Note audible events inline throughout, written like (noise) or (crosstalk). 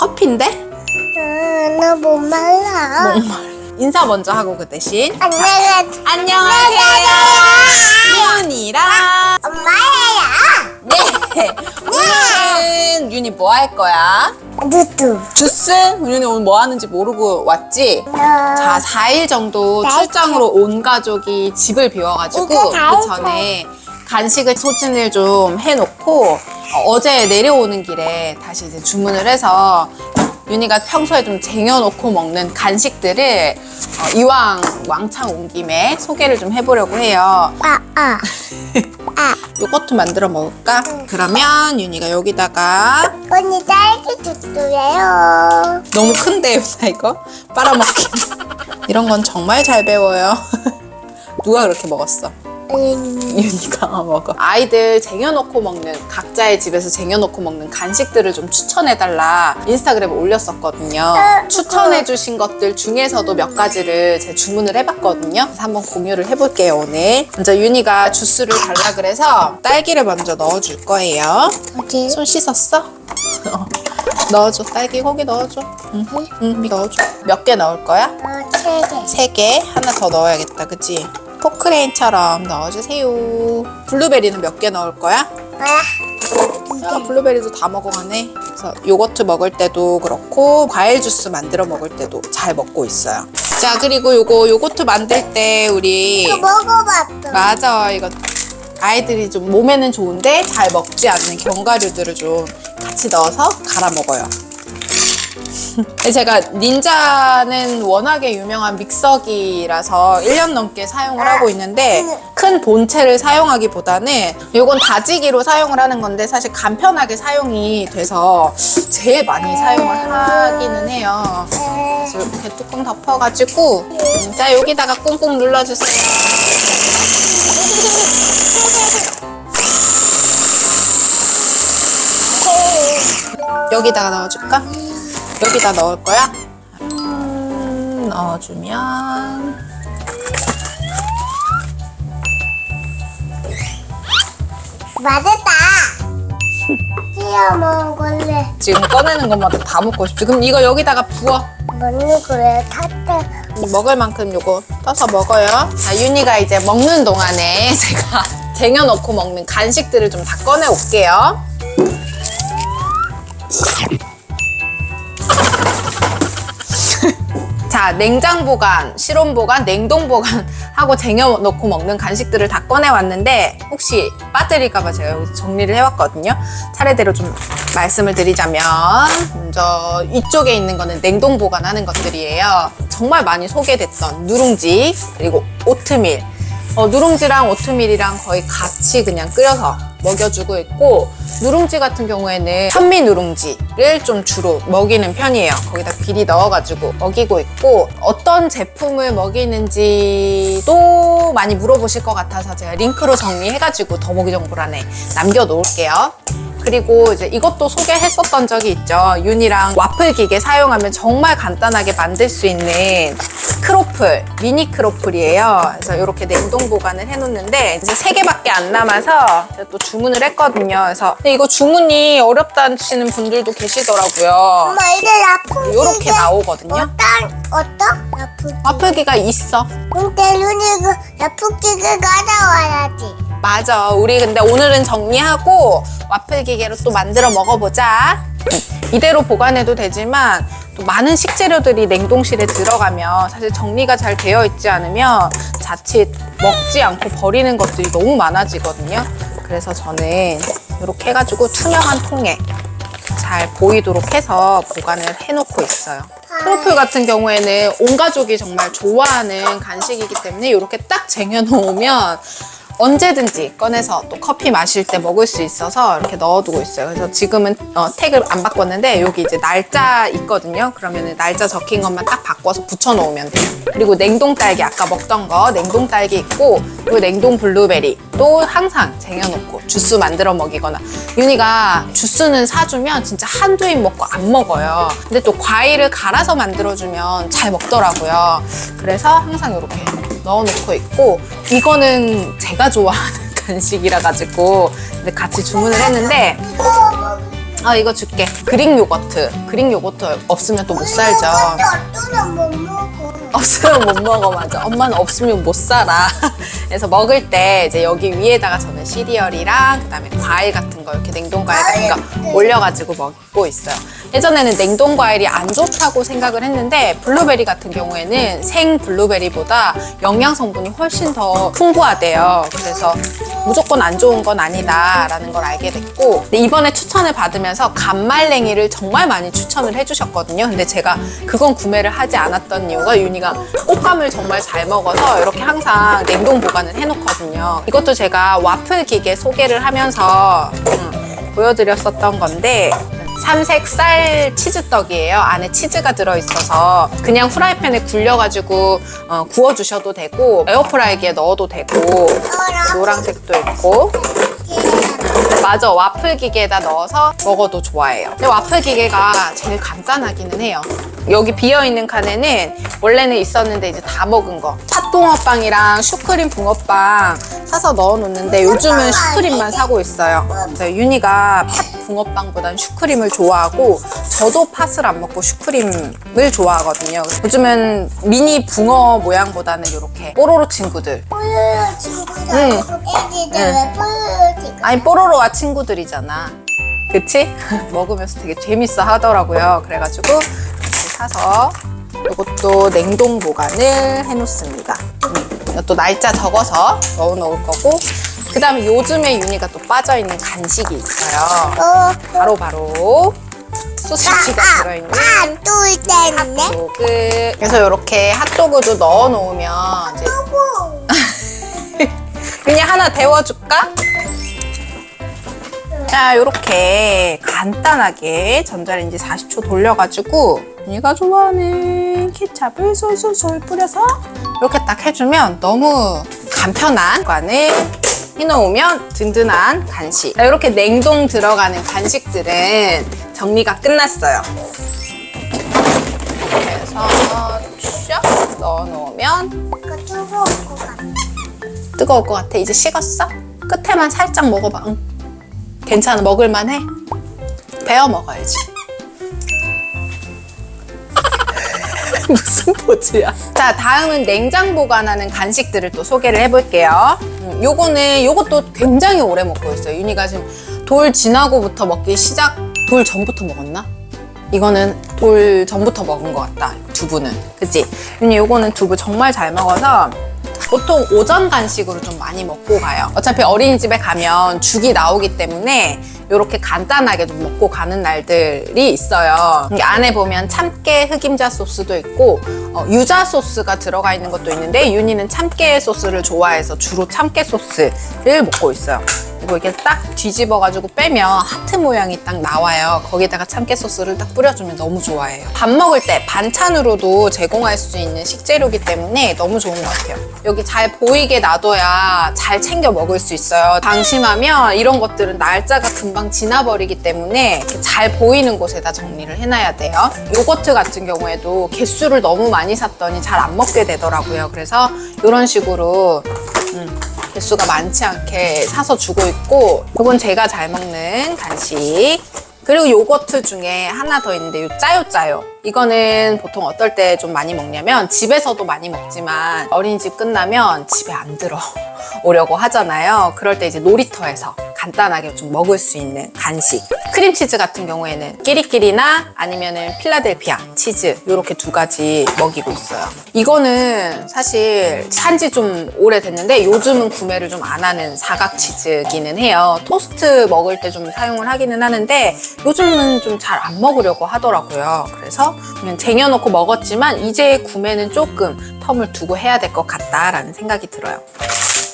커피인데? 음, 나못 말라. 정말. 인사 먼저 하고 그 대신. 안녕하세요. 안녕하세요. 윤이랑. 엄마예요. 네. 오늘은 윤이 뭐 할 거야? 누뚜. 주스? 윤이 오늘 뭐 하는지 모르고 왔지? 자, 4일 정도 네. 출장으로 온 가족이 집을 비워가지고 이거 그 전에 간식을 소진을 좀 해놓고 어, 제 내려오는 길에 다시 이제 주문을 해서 윤희가 평소에 좀 쟁여놓고 먹는 간식들을 어, 이왕 왕창 온 김에 소개를 좀 해보려고 해요. 아, 아. 아. (laughs) 요거트 만들어 먹을까? 그러면 윤희가 여기다가 언니 딸기 주스예요. 너무 큰데요, 나 이거? 빨아먹기. (laughs) 이런 건 정말 잘 배워요. (laughs) 누가 그렇게 먹었어? 음, 윤희가 먹어. 아이들 쟁여놓고 먹는, 각자의 집에서 쟁여놓고 먹는 간식들을 좀 추천해달라 인스타그램에 올렸었거든요. 추천해주신 것들 중에서도 몇 가지를 제 주문을 해봤거든요. 그래서 한번 공유를 해볼게요, 오늘. 먼저 윤희가 주스를 달라 그래서 딸기를 먼저 넣어줄 거예요. 어디? 손 씻었어? 어. 넣어줘. 딸기 거기 넣어줘. 응, 응, 넣어줘. 몇 개 넣을 거야? 어, 세 개. 세 개. 하나 더 넣어야겠다, 그치? 포크레인처럼 넣어주세요. 블루베리는 몇 개 넣을 거야? 아, 블루베리도 다 먹어가네. 그래서 요거트 먹을 때도 그렇고 과일 주스 만들어 먹을 때도 잘 먹고 있어요. 자, 그리고 요거 요거트 만들 때 우리 이거 먹어봤어. 맞아 이거 아이들이 좀 몸에는 좋은데 잘 먹지 않는 견과류들을 좀 같이 넣어서 갈아 먹어요. 제가 닌자는 워낙에 유명한 믹서기라서 1년 넘게 사용을 하고 있는데 큰 본체를 사용하기보다는 이건 다지기로 사용을 하는 건데 사실 간편하게 사용이 돼서 제일 많이 사용을 하기는 해요. 그래서 이렇게 뚜껑 덮어가지고 음, 자 여기다가 꾹꾹 눌러주세요. 여기다가 넣어줄까? 여기다 넣을 거야? 음, 넣어주면 맛있다. (laughs) 찌어 먹을래. 지금 꺼내는 것마다 다 먹고 싶지. 그럼 이거 여기다가 부어. 먹는 거야. 탔다. 먹을 만큼 요거 떠서 먹어요. 자, 윤희가 이제 먹는 동안에 (laughs) 제가 쟁여놓고 먹는 간식들을 좀 다 꺼내 올게요. 자, 냉장 보관, 실온 보관, 냉동 보관 (laughs) 하고 쟁여놓고 먹는 간식들을 다 꺼내왔는데 혹시 빠뜨릴까봐 제가 여기 정리를 해왔거든요. 차례대로 좀 말씀을 드리자면 먼저 이쪽에 있는 거는 냉동 보관하는 것들이에요. 정말 많이 소개됐던 누룽지 그리고 오트밀. 어, 누룽지랑 오트밀이랑 거의 같이 그냥 끓여서 먹여주고 있고 누룽지 같은 경우에는 현미 누룽지를 좀 주로 먹이는 편이에요. 거기다 비리 넣어가지고 먹이고 있고 어떤 제품을 먹이는지도 많이 물어보실 것 같아서 제가 링크로 정리해가지고 더보기 정보란에 남겨놓을게요. 그리고 이제 이것도 소개했었던 적이 있죠. 윤이랑 와플 기계 사용하면 정말 간단하게 만들 수 있는 크로플, 미니 크로플이에요. 그래서 이렇게 냉동 보관을 해놓는데 이제 세 개밖에 안 남아서 제가 또 주문을 했거든요. 그래서 근데 이거 주문이 어렵다시는 분들도 계시더라고요. 엄마 이제 라푼 이렇게 나오거든요. 어떤 어떤 라푼? 와플기가 있어. 근데 눈이 그 라푼 기계 가져와야지. 맞아. 우리 근데 오늘은 정리하고 와플 기계로 또 만들어 먹어보자. 이대로 보관해도 되지만 또 많은 식재료들이 냉동실에 들어가면 사실 정리가 잘 되어 있지 않으면 자칫 먹지 않고 버리는 것들이 너무 많아지거든요. 그래서 저는 이렇게 해가지고 투명한 통에 잘 보이도록 해서 보관을 해놓고 있어요. 트러플 같은 경우에는 온 가족이 정말 좋아하는 간식이기 때문에 이렇게 딱 쟁여놓으면 언제든지 꺼내서 또 커피 마실 때 먹을 수 있어서 이렇게 넣어두고 있어요. 그래서 지금은 어, 태그를 안 바꿨는데 여기 이제 날짜 있거든요. 그러면 날짜 적힌 것만 딱 바꿔서 붙여놓으면 돼요. 그리고 냉동 딸기 아까 먹던 거 냉동 딸기 있고 그리고 냉동 블루베리 또 항상 쟁여놓고 주스 만들어 먹이거나 윤희가 주스는 사주면 진짜 한두 입 먹고 안 먹어요. 근데 또 과일을 갈아서 만들어주면 잘 먹더라고요. 그래서 항상 이렇게 넣어놓고 있고 이거는 제가 좋아하는 (laughs) 간식이라 가지고 같이 주문을 했는데 아 이거 줄게. 그릭 요거트. 그릭 요거트 없으면 또 못 살죠. 어떤 못 먹어. 없으면 못 먹어 맞아. 엄마는 없으면 못 살아. (laughs) 그래서 먹을 때 이제 여기 위에다가 저는 시리얼이랑 그다음에 과일 같은 거 이렇게 냉동 과일 같은 거 올려가지고 먹고 있어요. 예전에는 냉동 과일이 안 좋다고 생각을 했는데 블루베리 같은 경우에는 생 블루베리보다 영양 성분이 훨씬 더 풍부하대요. 그래서 무조건 안 좋은 건 아니다라는 걸 알게 됐고 이번에 추천을 받으면서 간말랭이를 정말 많이 추천을 해주셨거든요. 근데 제가 그건 구매를 하지 않았던 이유가 윤희가 꽃감을 정말 잘 먹어서 이렇게 항상 냉동 보관을 해놓거든요. 이것도 제가 와플 기계 소개를 하면서 음, 보여드렸었던 건데 삼색 쌀 치즈떡이에요. 안에 치즈가 들어있어서 그냥 후라이팬에 굴려가지고 어, 구워주셔도 되고 에어프라이기에 넣어도 되고 노란색도 있고. 맞아 와플 기계에다 넣어서 먹어도 좋아해요. 근데 와플 기계가 제일 간단하기는 해요 여기 비어있는 칸에는 원래는 있었는데 이제 다 먹은 거 팥붕어빵이랑 슈크림 붕어빵 사서 넣어 놓는데 요즘은 슈크림만 사고 있어요 그래서 윤희가 팥 붕어빵보단 슈크림을 좋아하고 저도 팥을 안 먹고 슈크림을 좋아하거든요 요즘은 미니 붕어 모양보다는 이렇게 뽀로로 친구들 뽀로로 친구가 응. 애기들 응. 왜 뽀로로 친구? 아니 뽀로로와 친구들이잖아. 그치? (laughs) 먹으면서 되게 재밌어 하더라고요. 그래가지고 사서 이것도 냉동 보관을 해놓습니다. 음, 이것도 날짜 적어서 넣어 놓을 거고 그 다음에 요즘에 윤희가 또 빠져있는 간식이 있어요. 어, 바로 바로 소시지가 들어있는 아또 있다는데? 핫도그. 그래서 이렇게 핫도그도 넣어 놓으면 이제. (laughs) 그냥 하나 데워줄까? 자, 이렇게 간단하게 전자레인지 40초 돌려가지고 얘가 좋아하는 케찹을 솔솔솔 뿌려서 이렇게 딱 해주면 너무 간편한 관을 해놓으면 든든한 간식. 자, 이렇게 냉동 들어가는 간식들은 정리가 끝났어요. 그래서 샥 넣어놓으면 뜨거울 것 같아. 뜨거울 것 같아. 이제 식었어? 끝에만 살짝 먹어봐. 응. 괜찮아. 먹을만해? 베어 먹어야지. (laughs) 무슨 포즈야? 자, 다음은 냉장 보관하는 간식들을 또 소개를 해볼게요. 음, 요거는, 요것도 굉장히 오래 먹고 있어요. 윤희가 지금 돌 지나고부터 먹기 시작, 돌 전부터 먹었나? 이거는 돌 전부터 먹은 것 같다. 두부는. 그치? 윤희 요거는 두부 정말 잘 먹어서 보통 오전 간식으로 좀 많이 먹고 가요. 어차피 어린이집에 가면 죽이 나오기 때문에 이렇게 간단하게 좀 먹고 가는 날들이 있어요. 이 안에 보면 참깨 흑임자 소스도 있고 어, 유자 소스가 들어가 있는 것도 있는데 윤희는 참깨 소스를 좋아해서 주로 참깨 소스를 먹고 있어요. 그리고 이게 딱 뒤집어가지고 빼면 하트 모양이 딱 나와요. 거기다가 참깨 소스를 딱 뿌려주면 너무 좋아해요. 밥 먹을 때 반찬으로도 제공할 수 있는 식재료기 때문에 너무 좋은 것 같아요. 여기 잘 보이게 놔둬야 잘 챙겨 먹을 수 있어요. 방심하면 이런 것들은 날짜가 금방 지나버리기 때문에 잘 보이는 곳에다 정리를 해놔야 돼요. 요거트 같은 경우에도 개수를 너무 많이 샀더니 잘 안 먹게 되더라고요. 그래서 이런 식으로 음, 개수가 많지 않게 사서 주고 있고 이건 제가 잘 먹는 간식 그리고 요거트 중에 하나 더 있는데 요 짜요 짜요 이거는 보통 어떨 때 좀 많이 먹냐면 집에서도 많이 먹지만 어린이집 끝나면 집에 안 들어 오려고 하잖아요 그럴 때 이제 놀이터에서 간단하게 좀 먹을 수 있는 간식. 크림치즈 같은 경우에는 끼리끼리나 아니면은 필라델피아 치즈 이렇게 두 가지 먹이고 있어요. 이거는 사실 산지 좀 오래됐는데 요즘은 구매를 좀 안 하는 사각 치즈기는 해요. 토스트 먹을 때 좀 사용을 하기는 하는데 요즘은 좀 잘 안 먹으려고 하더라고요. 그래서 그냥 쟁여놓고 먹었지만 이제 구매는 조금 텀을 두고 해야 될 것 같다라는 생각이 들어요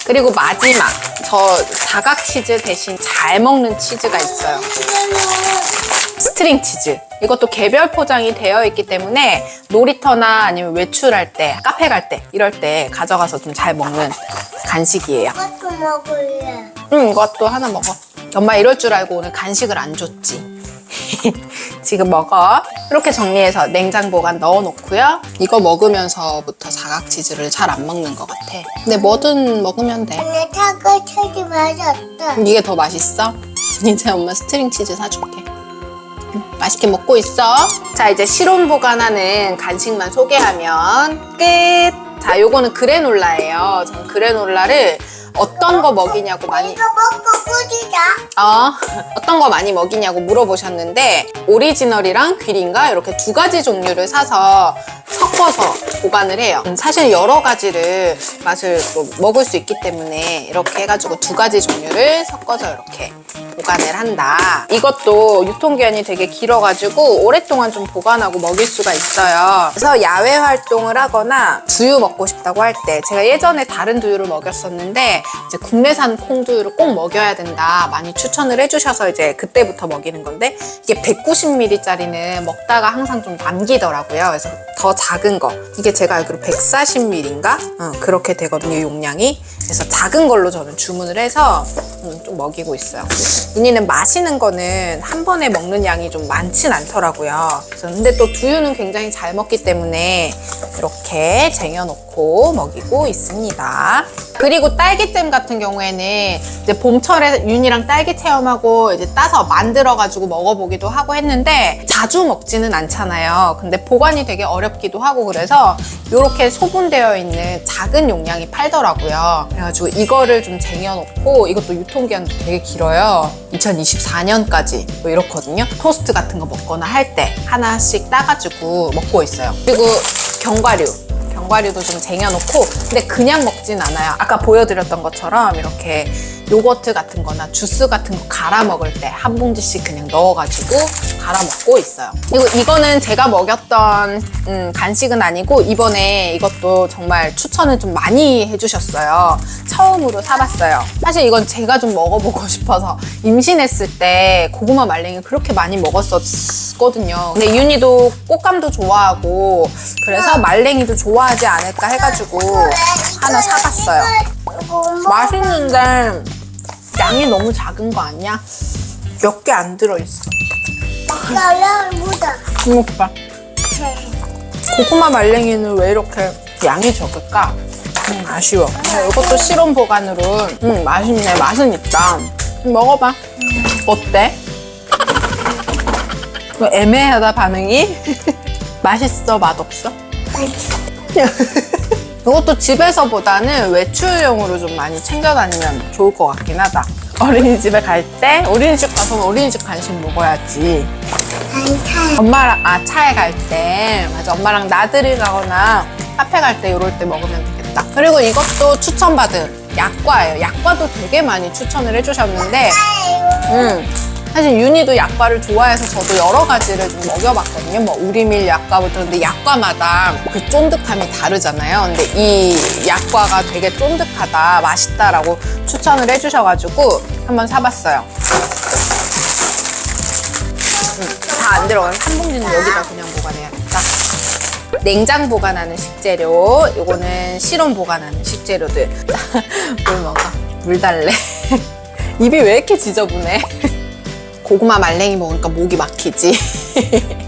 그리고 마지막 저 사각 치즈 대신 잘 먹는 치즈가 있어요. 스트링 치즈. 이것도 개별 포장이 되어 있기 때문에 놀이터나 아니면 외출할 때, 카페 갈 때, 이럴 때 가져가서 좀 잘 먹는 간식이에요. 이것도 먹을래. 응, 이것도 하나 먹어. 엄마 이럴 줄 알고 오늘 간식을 안 줬지. (laughs) 지금 먹어. 이렇게 정리해서 냉장 보관 넣어 놓고요. 이거 먹으면서부터 사각 치즈를 잘 안 먹는 것 같아. 근데 뭐든 먹으면 돼. 근데 타고 쳐지 맞았다. 이게 더 맛있어? (laughs) 이제 엄마 스트링 치즈 사줄게. 맛있게 먹고 있어. 자, 이제 실온 보관하는 간식만 소개하면 끝. 자, 요거는 그래놀라예요. 전 그래놀라를 어떤 거 먹이냐고 많이 이거 먹고 꾸짖자. 어, 어떤 거 많이 먹이냐고 물어보셨는데 오리지널이랑 귀린가 이렇게 두 가지 종류를 사서 섞어서 보관을 해요. 음, 사실 여러 가지를 맛을 또 먹을 수 있기 때문에 이렇게 해가지고 두 가지 종류를 섞어서 이렇게 보관을 한다. 이것도 유통기한이 되게 길어가지고 오랫동안 좀 보관하고 먹일 수가 있어요. 그래서 야외 활동을 하거나 두유 먹고 싶다고 할 때 제가 예전에 다른 두유를 먹였었는데 이제 국내산 콩두유를 꼭 먹여야 된다 많이 추천을 해주셔서 이제 그때부터 먹이는 건데 이게 190ml짜리는 먹다가 항상 좀 남기더라고요. 그래서 더 작은 거 이게 제가 알기로 140ml인가 어, 그렇게 되거든요 용량이. 그래서 작은 걸로 저는 주문을 해서 음, 좀 먹이고 있어요. 윤희는 마시는 거는 한 번에 먹는 양이 좀 많진 않더라고요. 근데 또 두유는 굉장히 잘 먹기 때문에 이렇게 쟁여놓고 먹이고 있습니다. 그리고 딸기잼 같은 경우에는 이제 봄철에 윤이랑 딸기 체험하고 이제 따서 만들어가지고 먹어보기도 하고 했는데 자주 먹지는 않잖아요. 근데 보관이 되게 어렵기도 하고 그래서 이렇게 소분되어 있는 작은 용량이 팔더라고요. 그래가지고 이거를 좀 쟁여놓고 이것도 유통기한도 되게 길어요. 2024년까지 뭐 이렇거든요. 토스트 같은 거 먹거나 할 때 하나씩 따가지고 먹고 있어요. 그리고 견과류. 견과류도 좀 쟁여놓고 근데 그냥 먹진 않아요. 아까 보여드렸던 것처럼 이렇게 요거트 같은 거나 주스 같은 거 갈아 먹을 때 한 봉지씩 그냥 넣어가지고 갈아 먹고 있어요. 그리고 이거는 제가 먹였던 음, 간식은 아니고 이번에 이것도 정말 추천을 좀 많이 해주셨어요. 처음으로 사봤어요. 사실 이건 제가 좀 먹어보고 (laughs) 싶어서 임신했을 때 고구마 말랭이 그렇게 많이 먹었었거든요. 근데 윤희도 꽃감도 좋아하고 그래서 말랭이도 좋아하지 않을까 해가지고 하나 사봤어요. 맛있는데 양이 너무 작은 거 아니야? 몇 개 안 들어있어. 나랑. 이거 봐. 고구마 말랭이는 왜 이렇게 양이 적을까? 음, 아쉬워. 근데 이것도 실온 보관으로 음, 맛있네. 맛은 있다. 좀 먹어봐. 어때? 애매하다 반응이? (laughs) 맛있어? 맛없어? (laughs) 이것도 집에서보다는 외출용으로 좀 많이 챙겨 다니면 좋을 것 같긴 하다. (laughs) 어린이집에 갈 때 어린이집 가서 어린이집 간식 먹어야지. 엄마랑 아 차에 갈 때 맞아 엄마랑 나들이 가거나 카페 갈 때 이럴 때 먹으면 되겠다. 그리고 이것도 추천받은 약과예요. 약과도 되게 많이 추천을 해주셨는데, 음 사실 윤희도 약과를 좋아해서 저도 여러 가지를 좀 먹여봤거든요. 뭐 우리밀 약과부터 근데 약과마다 그 쫀득함이 다르잖아요. 근데 이 약과가 되게 쫀득하다, 맛있다라고 추천을 해주셔가지고 한번 사봤어요. 다 안 들어가요. 한 봉지는 여기다 그냥 보관해야겠다. 냉장 보관하는 식재료, 요거는 실온 보관하는 식재료들. (laughs) 물 먹어. 물 달래. (laughs) 입이 왜 이렇게 지저분해? (laughs) 고구마 말랭이 먹으니까 목이 막히지. (laughs)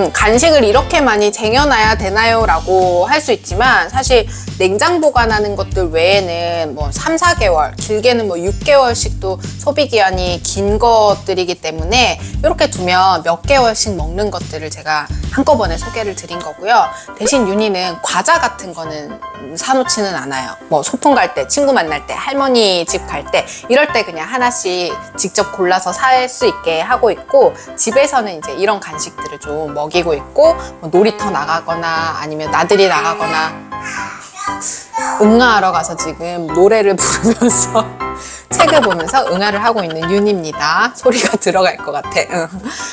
음, 간식을 이렇게 많이 쟁여놔야 되나요? 라고 할 수 있지만 사실 냉장 보관하는 것들 외에는 뭐 3, 4개월, 길게는 뭐 6개월씩도 소비 기한이 긴 것들이기 때문에 이렇게 두면 몇 개월씩 먹는 것들을 제가 한꺼번에 소개를 드린 거고요. 대신 윤희는 과자 같은 거는 사놓지는 않아요. 뭐 소풍 갈 때, 친구 만날 때, 할머니 집 갈 때 이럴 때 그냥 하나씩 직접 골라서 살 수 있게 하고 있고 집에서는 이제 이런 간식들을 좀 먹이 고 있고 뭐 놀이터 나가거나 아니면 나들이 나가거나. 응아하러 가서 지금 노래를 부르면서 책을 보면서 응아를 하고 있는 윤입니다. 소리가 (laughs) 들어갈 것 같아. 응.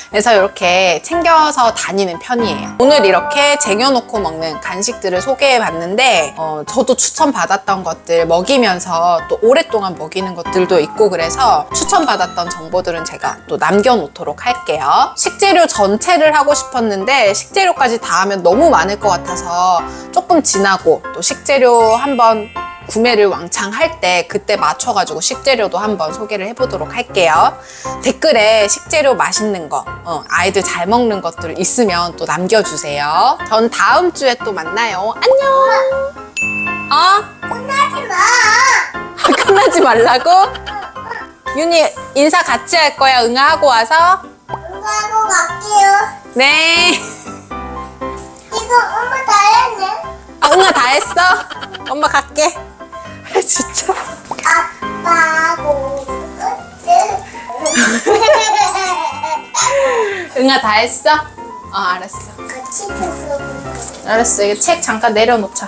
그래서 이렇게 챙겨서 다니는 편이에요. 오늘 이렇게 쟁여놓고 먹는 간식들을 소개해 봤는데, 어, 저도 추천받았던 것들 먹이면서 또 오랫동안 먹이는 것들도 있고 그래서 추천받았던 정보들은 제가 또 남겨놓도록 할게요. 식재료 전체를 하고 싶었는데, 식재료까지 다 하면 너무 많을 것 같아서 조금 지나고 또 식재료 한번 구매를 왕창 할 때 그때 맞춰가지고 식재료도 한번 소개를 해보도록 할게요. 댓글에 식재료 맛있는 거, 어, 아이들 잘 먹는 것들 있으면 또 남겨주세요. 전 다음 주에 또 만나요. 안녕! 어? 끝나지 마. (laughs) 끝나지 말라고? 윤희 인사 같이 할 거야, 응아하고 와서? 이거 하고 갈게요. 네. 이거 엄마 다 했네. 아, 응아 다 했어? 엄마 갈게. 아, 진짜. 아빠하고 응아 다 했어? 어, 알았어. 같이. 알았어. 이거 책 잠깐 내려놓자.